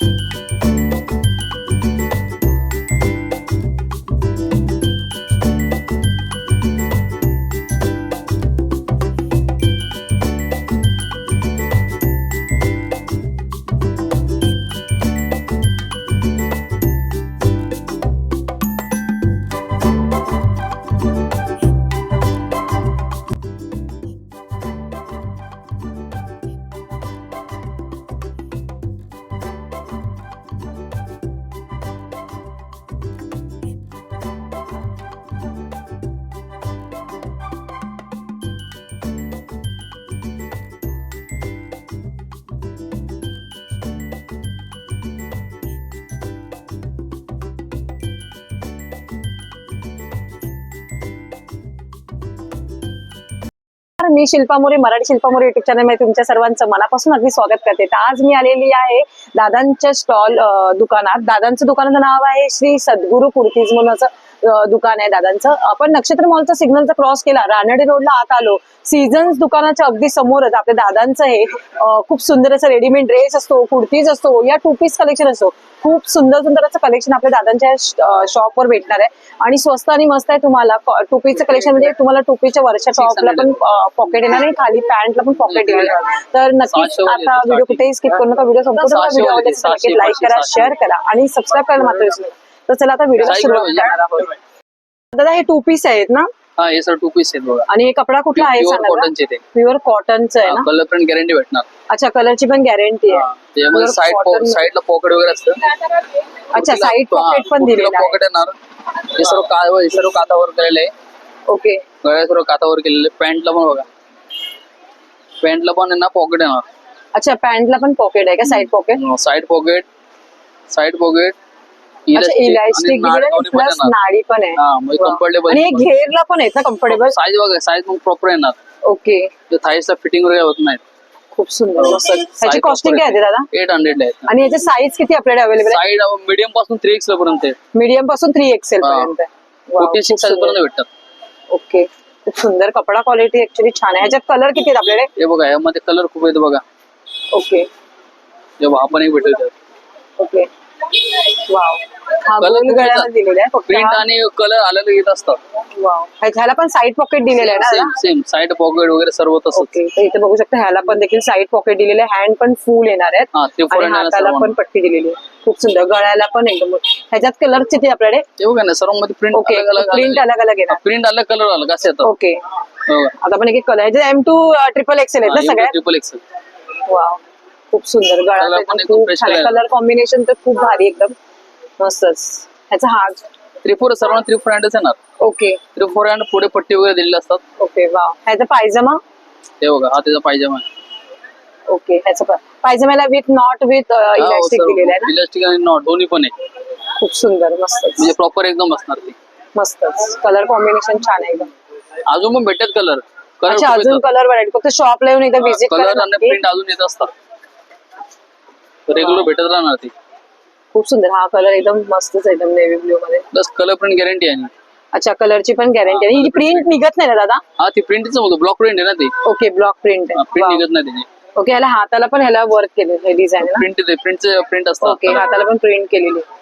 you. मी Shilpa More Marathi Shilpa More YouTube चॅनलमध्ये तुमच्या सर्वांचं मनापासून अगदी स्वागत करते. तर आज मी आलेली आहे दादांच्या स्टॉल दुकानात. दादांचं दुकानाचं नाव आहे श्री सद्गुरू कुर्तीज म्हणून असं दुकान आहे दादांचं. आपण नक्षत्र मॉलचा सिग्नलचा क्रॉस केला रानडे रोडला आत आलो सीझन्स दुकानाच्या अगदी समोरच आपल्या दादांचं हे खूप सुंदर असं रेडीमेड ड्रेस असतो कुर्तीज असतो या टू पीस कलेक्शन असतो. खूप सुंदर सुंदर असं कलेक्शन आपल्या दादांच्या शॉपवर भेटणार आहे. आणि स्वस्त आणि मस्त आहे तुम्हाला टू पीसचं कलेक्शन म्हणजे तुम्हाला टू पीसच्या वरच्या टॉपला पण पॉकेट येणार आणि खाली पॅन्टला पण पॉकेट येणार. तर नक्कीच आता. व्हिडिओ कुठेही स्किप करू नका व्हिडिओ संपूर्ण व्हिडिओ लाईक करा शेअर करा आणि सबस्क्राईब करायला मात्र विसरू नका. तर चला आता व्हिडिओ दादा हे टू पीस आहेत ना? हा हे सर टू पीस आहेत बघा. आणि हे कपडा कुठला आहे प्युअर कॉटनचे ते. प्युअर कॉटनचं आहे ना? कलर प्रिंट गॅरंटी भेटणार. अच्छा कलरची पण गॅरंटी. आहे. त्याच्यामध्ये साईड. साईडला पॉकेट वगैरे असतं. अच्छा साईड पॉकेट पण दिलेलं पॉकेट येणार? हे सर्व का हे सर्व कातावर केलेलं आहे. ओके गळ्या सर्व कातावर केलेलं आहे. पॅन्टला पण बघा. पॅन्टला पण आहे ना पॉकेट येणार. अच्छा पॅन्टला पण पॉकेट आहे का? Side pocket side pocket side pocket elastic plus नाडी पण आहे. हा, म्हणजे आणि हे. घेरला पण आहेत ना कम्फर्टेबल साईज बघा साईज मग प्रॉपर येणार. ओके. थाईसला फिटिंग वगैरे होत नाही खूप सुंदर. मस्त. ह्याची कॉस्टिंग काय आहे. दादा? एट हंड्रेड आहेत आणि याचे साईज किती आपल्याकडे अवेलेबल आहे? साईड मीडियमपासून थ्री एक्स पर्यंत आहे. मीडियमपासून थ्री एक्सेल हा. पर्यंत आहे. Forty six size. पर्यंत भेटतात. ओके. खूप सुंदर. कपडा क्वालिटी ऍक्च्युली छान आहे. ह्याच्यात कलर किती आहेत आपल्याकडे? हे बघा यामध्ये कलर खूप आहेत बघा. ओके. जे हा पण एक भेटेल त्यात ओके. वाव हा Colour. दिलेला आहे फक्त. प्रिंट हा- आणि कलर अलग येत असतात. वाव. ह्याला पण साईड पॉकेट दिलेलं आहे ना सेम? सेम साईड पॉकेट वगैरे सर्व तसंच. ओके तर इथे बघू शकता ह्याला पण देखील साईड पॉकेट दिलेले हँड पण फुल येणार आहेत. हा, ते आणि हाताला. पण पट्टी दिलेली आहे. खूप सुंदर. गळ्याला पण एकदम ह्याच्यात कलर किती आपल्याकडे ते बघा ना सर्वमध्ये प्रिंट ओके अलग अलग प्रिंट अलग अलग येणार प्रिंट अलग कलर अलग येतात ओके बघा. आता पण एक कलर ह्याचे एम टू ट्रिपल एक्सेल आहेत ना सगळ्यात? ट्रिपल एक्स वाव खूप सुंदर. गळा Color एकदम पण एकदम खूप fresh छान color. कलर कॉम्बिनेशन तर खूप भारी एकदम. मस्तच. ह्याचा हा थ्री फोर सर्वांना थ्री फोर हँडच येणार. ओके. थ्री फोर हँड पुढे पट्टी वगैरे दिलेली असतात. Okay wow. ह्याचा पायजमा? ते बघा हा त्याचा पायजमा आहे. ओके ह्याचा पा- पायजम्याला विथ नॉट विथ इलास्टिक. दिलेलं आहे ना? इलास्टिक आणि नॉट दोन्ही पण आहे. खूप सुंदर मस्तच. म्हणजे प्रॉपर एकदम असणार ते. मस्तच. कलर कॉम्बिनेशन छान आहे एकदम. अजून पण भेटत कलर अच्छा अजून कलर व्हरायटी फक्त शॉपला येऊन एकदा व्हिजिट कलर आणि. प्रिंट अजून येत असतात. रेग्युलर भेटत राहणार ती. खूप सुंदर. हा कलर एकदम मस्तच आहे एकदम नेव्ही ब्ल्यू मध्ये. प्लस कलर प्रिंट गॅरंटी आहे. अच्छा कलरची पण गॅरंटी आहे. ही प्रिंट निघत नाही ना दादा? हा ती प्रिंटच ब्लॉक प्रिंट आहे ना ती. ओके ब्लॉक प्रिंट प्रिंट निघत नाही त्याची ओके ह्याला हाताला पण ह्याला वर्क केलेलं हे डिझाईन प्रिंट ते प्रिंटचे प्रिंट ओके असतात. हाताला पण प्रिंट केलेली आहे.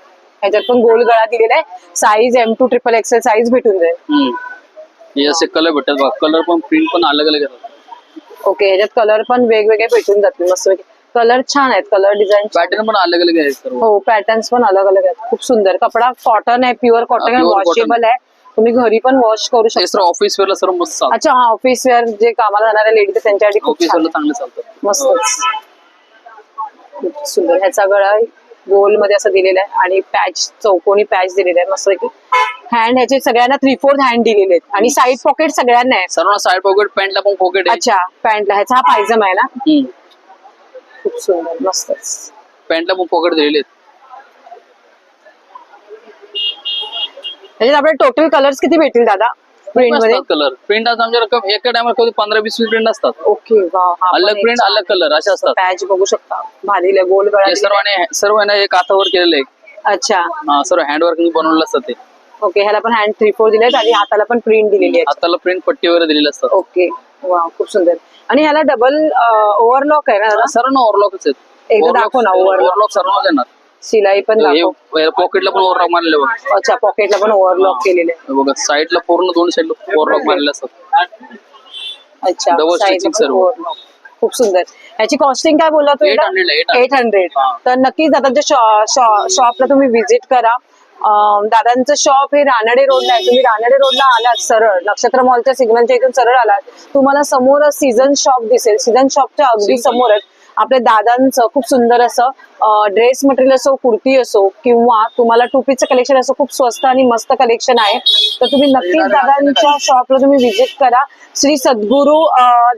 ह्याच्यात पण गोल गळा दिलेला आहे. Size M to triple XL size भेटून जाईल. हे असे कलर भेटतात. बघा कलर पण प्रिंट पण अलग अलग ओके ह्याच्यात कलर पण वेगवेगळे भेटून जातील. मस्त कलर छान आहेत कलर डिझाईन पॅटर्न पण अलग अलग आहेत सर्व. हो पॅटर्न्स पण अलग अलग आहेत. खूप सुंदर. कपडा कॉटन आहे प्युअर कॉटन हा, आहे pure cotton. वॉशेबल आहे. तुम्ही घरी पण वॉश करू हे शकता. सर्व ऑफिस वेअरला सर्व मस्त चालतं. अच्छा हा ऑफिस वेअर जे कामाला जाणाऱ्या लेडीज त्यांच्यासाठी खूप ऑफिस छान वेअरला चांगले मस्तच खूप सुंदर. ह्याचा गळा गोलमध्ये असं दिलेला आहे आणि पॅच चौकोनी पॅच दिलेला आहे. मस्त हँड ह्याचे सगळ्यांना थ्री फोर्थ हँड दिलेले आहेत. आणि साईड पॉकेट सगळ्यांना आहे. सर्वांना साईड पॉकेट पॅन्टला पण पॉकेट आहे. अच्छा पॅन्टला ह्याचा हा पायजमा आहे ना? हम्म. खूप सुंदर मस्तच. पॅन्टला पण पॉकेट दिलेले आहेत. आपले टोटल कलर्स किती भेटतील दादा? प्रिंटमध्ये? कलर प्रिंट आता आमच्याकडे एका टायमाला कधी पंधरा वीस वीस प्रिंट असतात. ओके अलग प्रिंट अलग कलर असे असतात. पॅच बघू शकता. भारी गोल गळा हे सर्व आणि सर्व आहे ना एक हातावर केलेले आहे. अच्छा. हा, सर्व हँडवर्क बनवलेलं असतात ते. ओके ह्याला पण हँड थ्री फोर दिले आणि हाताला पण प्रिंट दिलेली आहे हाताला प्रिंट पट्टी वगैरे दिलेली असतात. ओके वा खूप सुंदर. आणि ह्याला डबल ओव्हरलॉक आहे ना सर्व ओव्हरलॉकच आहेत. एकदा दाखव ना ओव्हरलॉक ओव्हरलॉक सर्व देणार शिलाई पण दाखव. पॉकेटला पण ओव्हरलॉक मारलेले बघा. अच्छा पॉकेटला पण ओव्हरलॉक केलेले. हे बघा साईडला पूर्ण दोन साईड ओव्हरलॉक मारलेले असतात. अच्छा Double side stitching सर्व. overlock. खूप सुंदर. याची कॉस्टिंग काय बोलला तुम्ही? 800 ला, 800. Eight hundred. तर नक्कीच दादांच्या शॉपला तुम्ही व्हिजिट करा. दादांचं शॉप हे रानडे रोडला आहे. तुम्ही रानडे रोडला आलात सरळ. नक्षत्र मॉलच्या सिग्नलच्या इथून सरळ आलात. तुम्हाला समोर सीझन शॉप दिसेल. सीझन शॉपच्या अगदी समोरच आपल्या दादांचं खूप सुंदर असं ड्रेस मटेरियल असो कुर्ती असो किंवा तुम्हाला टोपीचं कलेक्शन असो खूप स्वस्त आणि मस्त कलेक्शन आहे तर तुम्ही नक्कीच दादांच्या शॉपला तुम्ही व्हिजिट करा. श्री सद्गुरू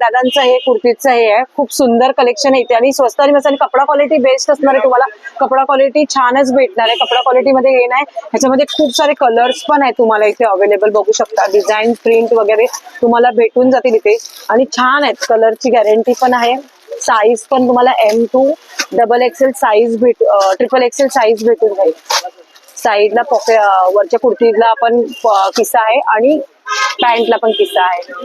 दादांचं हे कुर्तीचं हे आहे. खूप सुंदर कलेक्शन आहे इथे. आणि स्वस्त आणि मस्त आणि कपडा क्वालिटी बेस्ट असणार आहे तुम्हाला. कपडा क्वालिटी छानच भेटणार आहे. कपडा क्वालिटी मध्ये हे नाही. ह्याच्यामध्ये खूप सारे कलर्स पण आहेत तुम्हाला इथे अवेलेबल बघू शकता डिझाईन प्रिंट वगैरे तुम्हाला भेटून जातील इथे. आणि छान आहेत. कलरची गॅरंटी पण आहे. साईज पण तुम्हाला M to double XL size भेट ट्रिपल एक्सेल साईज भेटून जाईल. साईडला पॉके वरच्या कुर्तीला पण किस्सा आहे आणि पॅन्टला पण किस्सा आहे.